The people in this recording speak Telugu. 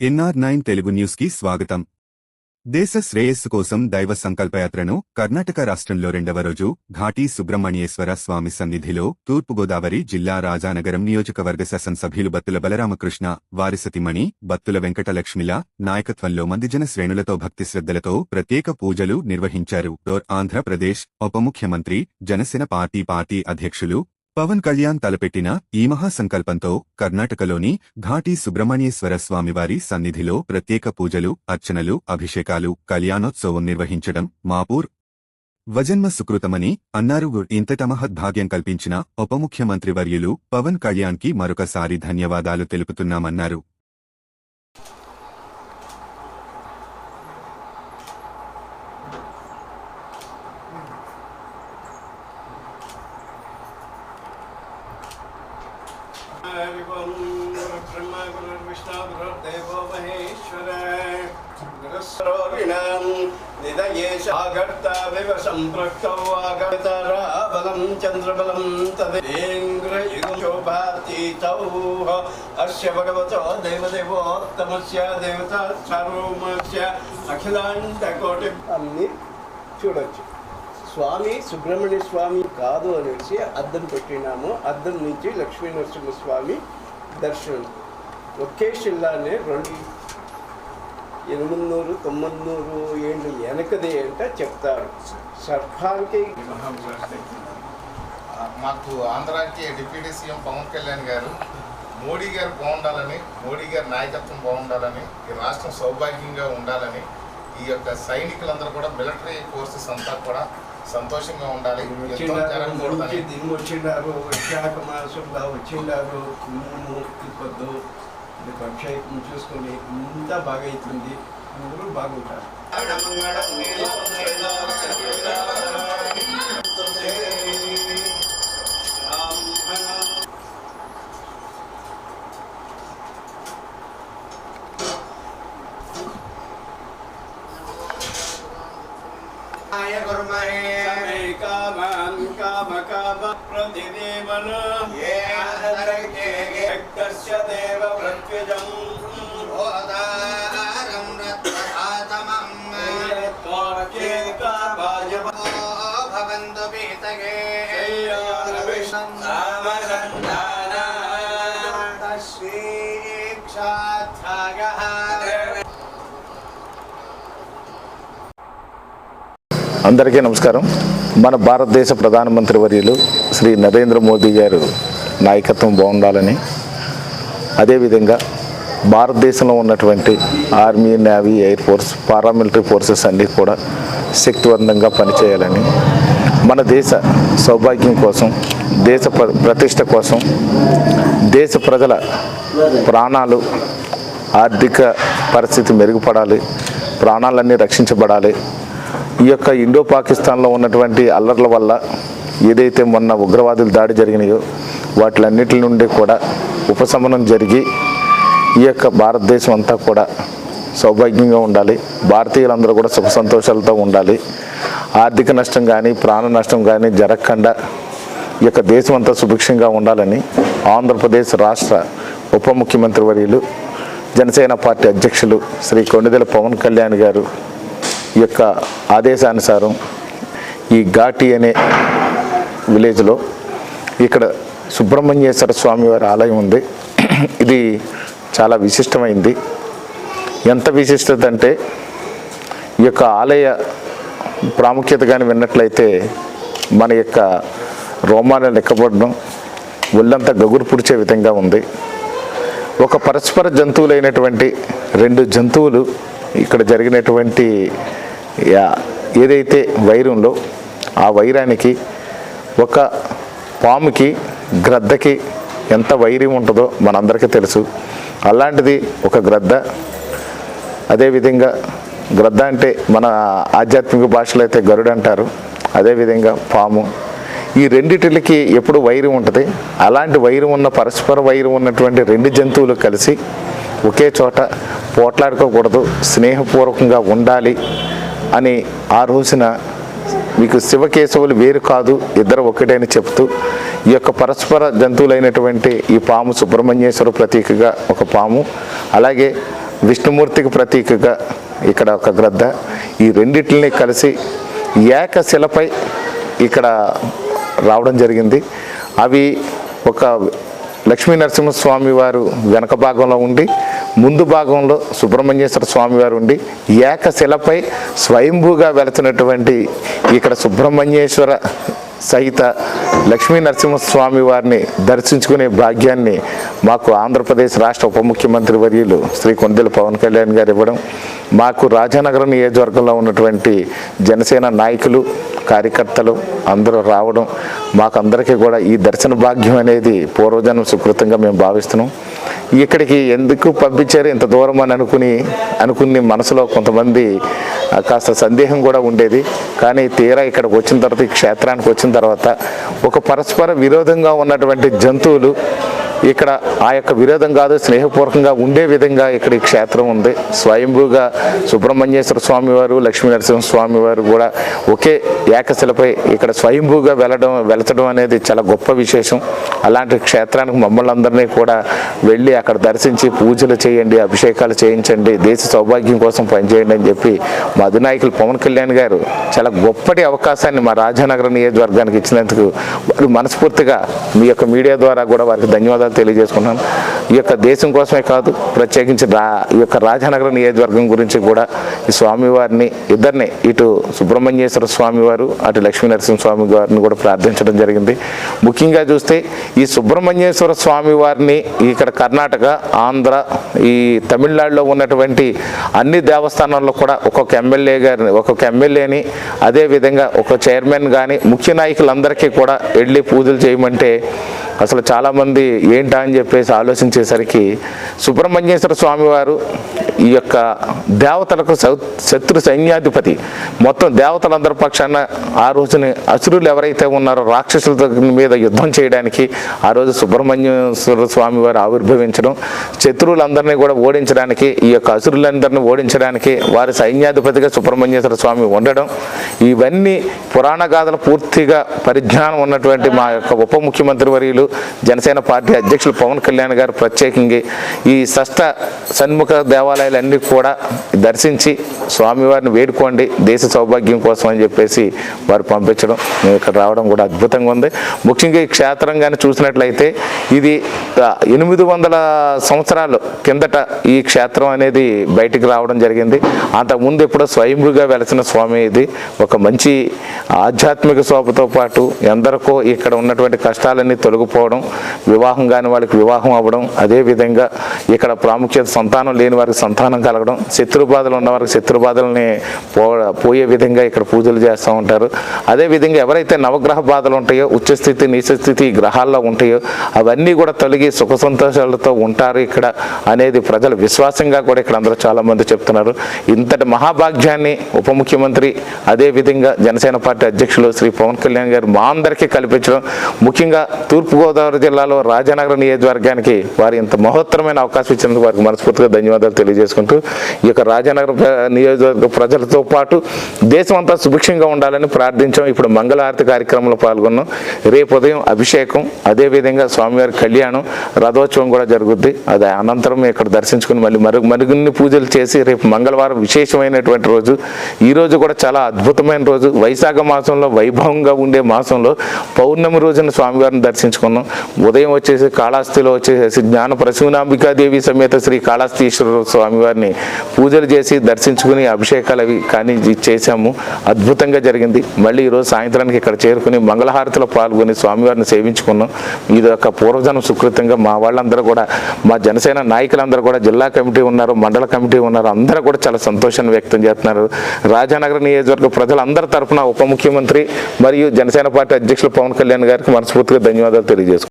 ఎన్ఆర్ నైన్ తెలుగు న్యూస్కి స్వాగతం. దేశ శ్రేయస్సు కోసం దైవ సంకల్పయాత్రను కర్ణాటక రాష్ట్రంలో రెండవ రోజు ఘాటీ సుబ్రహ్మణ్యేశ్వర స్వామి సన్నిధిలో తూర్పుగోదావరి జిల్లా రాజానగరం నియోజకవర్గ శాసనసభ్యులు బత్తుల బలరామకృష్ణ వారిసతిమణి బత్తుల వెంకటలక్ష్మిల నాయకత్వంలో మందిజన శ్రేణులతో భక్తి శ్రద్ధలతో ప్రత్యేక పూజలు నిర్వహించారు. డోర్ ఆంధ్రప్రదేశ్ ఉప ముఖ్యమంత్రి జనసేన పార్టీ పార్టీ అధ్యక్షులు పవన్ కళ్యాణ్ తలపెట్టిన ఈ మహాసంకల్పంతో కర్ణాటకలోని ఘాటీ సుబ్రహ్మణ్యేశ్వర స్వామివారి సన్నిధిలో ప్రత్యేక పూజలు అర్చనలు అభిషేకాలు కళ్యాణోత్సవం నిర్వహించడం మాపూర్ వజన్మ సుకృతమని అన్నారు. ఇంతట మహద్భాగ్యం కల్పించిన ఉప ముఖ్యమంత్రి వర్యులు పవన్ కళ్యాణ్కి మరొకసారి ధన్యవాదాలు తెలుపుతున్నామన్నారు. గౌరిణాం నిదయేషాగర్తావివ సంపృక్తౌ ఆగతరాబలం చంద్రబలం తదేంద్రయుగోపాతీతౌ అస్య భగవతో దేవదేవోత్తమస్య దేవత సర్వమస్య అఖిలాండకోటి అన్ని చూడొచ్చు. స్వామి సుబ్రహ్మణ్య స్వామి కాదు అనేసి అద్దం పెట్టినాము. అద్దం నుంచి లక్ష్మీనరసింహ స్వామి దర్శనం. ఒకే శిల్లానే రెండు ఎనిమిది నూరు తొమ్మిది నూరు ఏళ్ళు వెనకది అంటే చెప్తారు. సర్పానికి మాకు ఆంధ్రాకి డిప్యూటీ సీఎం పవన్ కళ్యాణ్ గారు మోడీ గారు బాగుండాలని మోడీ గారి నాయకత్వం బాగుండాలని ఈ రాష్ట్రం సౌభాగ్యంగా ఉండాలని ఈ యొక్క సైనికులందరూ కూడా మిలిటరీ ఫోర్సెస్ అంతా కూడా సంతోషంగా ఉండాలి. వచ్చిండారు వైశాఖ మాసంలో వచ్చిండారు కుమ్ము తిప్పొద్దు. మీకు అక్షయకుని చూసుకుని ఇంత బాగా అవుతుంది అందరూ బాగుంటారు. కామ కామ కామ ప్రతిదేవన. देव प्रत्यजम् ओदारं रत्नधातमं भवन्तु पीतके श्रीक्षाध्यायः అందరికీ నమస్కారం మన భారతదేశ ప్రధానమంత్రి వర్యులు శ్రీ నరేంద్ర మోదీ గారు నాయకత్వం బాగుండాలని అదేవిధంగా భారతదేశంలో ఉన్నటువంటి army navy air force paramilitary forces అన్నీ కూడా శక్తివంతంగా పనిచేయాలని మన దేశ సౌభాగ్యం కోసం దేశ ప్ర- ప్రతిష్ట కోసం దేశ ప్రజల ప్రాణాలు ఆర్థిక పరిస్థితి మెరుగుపడాలి ప్రాణాలన్నీ రక్షించబడాలి. ఈ యొక్క ఇండో పాకిస్తాన్లో ఉన్నటువంటి అల్లర్ల వల్ల ఏదైతే మొన్న ఉగ్రవాదులు దాడి జరిగినాయో వాటిలన్నిటి నుండి కూడా ఉపశమనం జరిగి ఈ యొక్క భారతదేశం అంతా కూడా సౌభాగ్యంగా ఉండాలి. భారతీయులందరూ కూడా సుఖ సంతోషాలతో ఉండాలి. ఆర్థిక నష్టం కానీ ప్రాణ నష్టం కానీ జరగకుండా ఈ యొక్క దేశం అంతా సుభిక్షంగా ఉండాలని ఆంధ్రప్రదేశ్ రాష్ట్ర ఉప ముఖ్యమంత్రి వర్యులు జనసేన పార్టీ అధ్యక్షులు శ్రీ కొండదెల పవన్ కళ్యాణ్ గారు ఈ యొక్క ఆదేశానుసారం ఈ ఘాటి అనే విలేజ్లో ఇక్కడ సుబ్రహ్మణ్యేశ్వర స్వామి వారి ఆలయం ఉంది. ఇది చాలా విశిష్టమైంది. ఎంత విశిష్టత అంటే ఈ యొక్క ఆలయ ప్రాముఖ్యత కానీ విన్నట్లయితే మన యొక్క రోమాలు లెక్కపడడం ఒళ్ళంతా గగురు పుడిచే విధంగా ఉంది. ఒక పరస్పర జంతువులైనటువంటి రెండు జంతువులు ఇక్కడ జరిగినటువంటి యా- ఏదైతే వైరంలో ఆ వైరానికి ఒక పాముకి గ్రద్దకి ఎంత వైర్యం ఉంటుందో మనందరికీ తెలుసు. అలాంటిది ఒక గ్రద్ద అదేవిధంగా గ్రద్ద అంటే మన ఆధ్యాత్మిక భాషలో అయితే గరుడు అంటారు అదేవిధంగా పాము. ఈ రెండిటికి ఎప్పుడు వైరం ఉంటుంది? అలాంటి వైరం ఉన్న పరస్పర వైరం ఉన్నటువంటి రెండు జంతువులు కలిసి ఒకే చోట పోట్లాడుకోకూడదు స్నేహపూర్వకంగా ఉండాలి అని ఆ రోజున మీకు శివకేశవులు వేరు కాదు ఇద్దరు ఒకటే అని చెప్తూ ఈ యొక్క పరస్పర జంతువులైనటువంటి ఈ పాము సుబ్రహ్మణ్యేశ్వర ప్రతీకగా ఒక పాము అలాగే విష్ణుమూర్తికి ప్రతీకగా ఇక్కడ ఒక గ్రద్ద. ఈ రెండిటిని కలిసి ఏకశిలపై ఇక్కడ రావడం జరిగింది. అవి ఒక లక్ష్మీ నరసింహస్వామి వారు వెనక భాగంలో ఉండి ముందు భాగంలో సుబ్రహ్మణ్యేశ్వర స్వామి వారు ఉండి ఏకశిలపై స్వయంభూగా వెళుతున్నటువంటి ఇక్కడ సుబ్రహ్మణ్యేశ్వర సహిత లక్ష్మీ నరసింహస్వామి వారిని దర్శించుకునే భాగ్యాన్ని మాకు ఆంధ్రప్రదేశ్ రాష్ట్ర ఉప ముఖ్యమంత్రి వర్యులు శ్రీ కొందెల పవన్ కళ్యాణ్ గారు ఇవ్వడం మాకు రాజానగరం నియోజకవర్గంలో ఉన్నటువంటి జనసేన నాయకులు కార్యకర్తలు అందరూ రావడం మాకందరికీ కూడా ఈ దర్శన భాగ్యం అనేది పూర్వజన్మ సుకృతంగా మేము భావిస్తున్నాం. ఇక్కడికి ఎందుకు పంపించారు ఇంత దూరం అని అనుకుని అనుకుని మనసులో కొంతమంది కాస్త సందేహం కూడా ఉండేది. కానీ తీరా ఇక్కడికి వచ్చిన తర్వాత ఈ క్షేత్రానికి వచ్చిన తర్వాత ఒక పరస్పర విరోధంగా ఉన్నటువంటి జంతువులు ఇక్కడ ఆ యొక్క విరోధం కాదు స్నేహపూర్వకంగా ఉండే విధంగా ఇక్కడ ఈ క్షేత్రం ఉంది. స్వయంభూగా సుబ్రహ్మణ్యేశ్వర స్వామి వారు లక్ష్మీ నరసింహ స్వామి వారు కూడా ఒకే ఏకశిలపై ఇక్కడ స్వయంభూగా వెళ్ళడం వెళతడం అనేది చాలా గొప్ప విశేషం. అలాంటి క్షేత్రానికి మమ్మల్ని అందరినీ కూడా వెళ్ళి అక్కడ దర్శించి పూజలు చేయండి అభిషేకాలు చేయించండి దేశ సౌభాగ్యం కోసం పనిచేయండి అని చెప్పి మా అధినాయకులు పవన్ కళ్యాణ్ గారు చాలా గొప్పటి అవకాశాన్ని మా రాజానగర నియోజకవర్గానికి ఇచ్చినందుకు వారు మనస్ఫూర్తిగా మీ యొక్క మీడియా ద్వారా కూడా వారికి ధన్యవాదాలు తెలియజేసుకున్నాను ఈ యొక్క దేశం కోసమే కాదు ప్రత్యేకించి రా ఈ యొక్క రాజానగర నియోజకవర్గం గురించి కూడా ఈ స్వామివారిని ఇద్దరిని ఇటు సుబ్రహ్మణ్యేశ్వర స్వామి వారు అటు లక్ష్మీ నరసింహస్వామి వారిని కూడా ప్రార్థించడం జరిగింది. ముఖ్యంగా చూస్తే ఈ సుబ్రహ్మణ్యేశ్వర స్వామి వారిని ఇక్కడ కర్ణాటక ఆంధ్ర ఈ తమిళనాడులో ఉన్నటువంటి అన్ని దేవస్థానాల్లో కూడా ఒక్కొక్క ఎమ్మెల్యే గారిని ఒక్కొక్క ఎమ్మెల్యేని అదే విధంగా ఒక చైర్మన్ కానీ ముఖ్య నాయకులందరికీ కూడా వెళ్ళి పూజలు చేయమంటే అసలు చాలామంది ఏంటా అని చెప్పేసి ఆలోచించేసరికి సుబ్రహ్మణ్యేశ్వర స్వామివారు ఈ యొక్క దేవతలకు శత్రు సైన్యాధిపతి. మొత్తం దేవతలందరి పక్షాన ఆ రోజుని అసురులు ఎవరైతే ఉన్నారో రాక్షసుల మీద యుద్ధం చేయడానికి ఆ రోజు సుబ్రహ్మణ్యేశ్వర స్వామి వారు ఆవిర్భవించడం శత్రువులందరినీ కూడా ఓడించడానికి ఈ యొక్క అసురులందరినీ ఓడించడానికి వారి సైన్యాధిపతిగా సుబ్రహ్మణ్యేశ్వర స్వామి ఉండడం ఇవన్నీ పురాణ గాథలు పూర్తిగా పరిజ్ఞానం ఉన్నటువంటి మా యొక్క ఉప ముఖ్యమంత్రి వర్యులు జనసేన పార్టీ అధ్యక్షులు పవన్ కళ్యాణ్ గారు ప్రత్యేకంగా ఈ షష్ట సన్ముఖ దేవాలయాలన్నీ కూడా దర్శించి స్వామివారిని వేడుకోండి దేశ సౌభాగ్యం కోసం అని చెప్పేసి వారు పంపించడం. మేము ఇక్కడ రావడం కూడా అద్భుతంగా ఉంది. ముఖ్యంగా ఈ క్షేత్రం కానీ చూసినట్లయితే ఇది ఎనిమిది వందల సంవత్సరాలు కిందట ఈ క్షేత్రం అనేది బయటికి రావడం జరిగింది. అంతకుముందు ఎప్పుడో స్వయంభూగా వెలసిన స్వామి ఇది. ఒక మంచి ఆధ్యాత్మిక శోభతో పాటు ఎందరికో ఇక్కడ ఉన్నటువంటి కష్టాలన్నీ తొలగిపోవడం వివాహం కాని వాళ్ళకి వివాహం అవ్వడం అదేవిధంగా ఇక్కడ ప్రాముఖ్యత సంతానం లేని వారికి సంతానం కలగడం శత్రు బాధలు ఉన్న వారికి శత్రు బాధల్ని పో పోయే విధంగా ఇక్కడ పూజలు చేస్తూ ఉంటారు. అదేవిధంగా ఎవరైతే నవగ్రహ బాధలు ఉంటాయో ఉచ్చస్థితి నీచస్థితి గ్రహాల్లో ఉంటాయో అవన్నీ కూడా తొలగి సుఖ సంతోషాలతో ఉంటారు ఇక్కడ అనేది ప్రజలు విశ్వాసంగా కూడా ఇక్కడ అందరూ చాలా మంది చెప్తున్నారు. ఇంతటి మహాభాగ్యాన్ని ఉప ముఖ్యమంత్రి అదేవిధంగా జనసేన పార్టీ అధ్యక్షులు శ్రీ పవన్ కళ్యాణ్ గారు మా అందరికీ కల్పించడం ముఖ్యంగా తూర్పు తూర్పుగోదావరి జిల్లాలో రాజానగరం నియోజకవర్గానికి వారి ఇంత మహోత్తరమైన అవకాశం ఇచ్చినందుకు వారికి మనస్ఫూర్తిగా ధన్యవాదాలు తెలియజేసుకుంటూ ఈ యొక్క రాజానగర నియోజకవర్గ ప్రజలతో పాటు దేశం అంతా సుభిక్షంగా ఉండాలని ప్రార్థించాం. ఇప్పుడు మంగళారతి కార్యక్రమంలో పాల్గొన్నాం. రేపు ఉదయం అభిషేకం అదేవిధంగా స్వామివారి కళ్యాణం రథోత్సవం కూడా జరుగుద్ది. అది అనంతరం ఇక్కడ దర్శించుకుని మళ్ళీ మరు మరిన్ని పూజలు చేసి రేపు మంగళవారం విశేషమైనటువంటి రోజు. ఈ రోజు కూడా చాలా అద్భుతమైన రోజు. వైశాఖ మాసంలో వైభవంగా ఉండే మాసంలో పౌర్ణమి రోజున స్వామివారిని చేసుకున్నాం ఉదయం వచ్చేసి కాళహస్తిలో వచ్చేసి జ్ఞాన ప్రసూనాంబికాదేవి సమేత శ్రీ కాళహస్తీశ్వర స్వామివారిని పూజలు చేసి దర్శించుకుని అభిషేకాలు అవి కానీ చేశాము. అద్భుతంగా జరిగింది. మళ్ళీ ఈరోజు సాయంత్రానికి ఇక్కడ చేరుకుని మంగళహారతిలో పాల్గొని స్వామివారిని సేవించుకున్నాం. ఇది ఒక పూర్వజనం సుకృతంగా మా వాళ్ళందరూ కూడా మా జనసేన నాయకులందరూ కూడా జిల్లా కమిటీ ఉన్నారు మండల కమిటీ ఉన్నారు. అందరూ కూడా చాలా సంతోషాన్ని వ్యక్తం చేస్తున్నారు. రాజానగర నియోజకవర్గ ప్రజలందరి తరఫున ఉప ముఖ్యమంత్రి మరియు జనసేన పార్టీ అధ్యక్షులు పవన్ కళ్యాణ్ గారికి మనస్ఫూర్తిగా ధన్యవాదాలు детскую.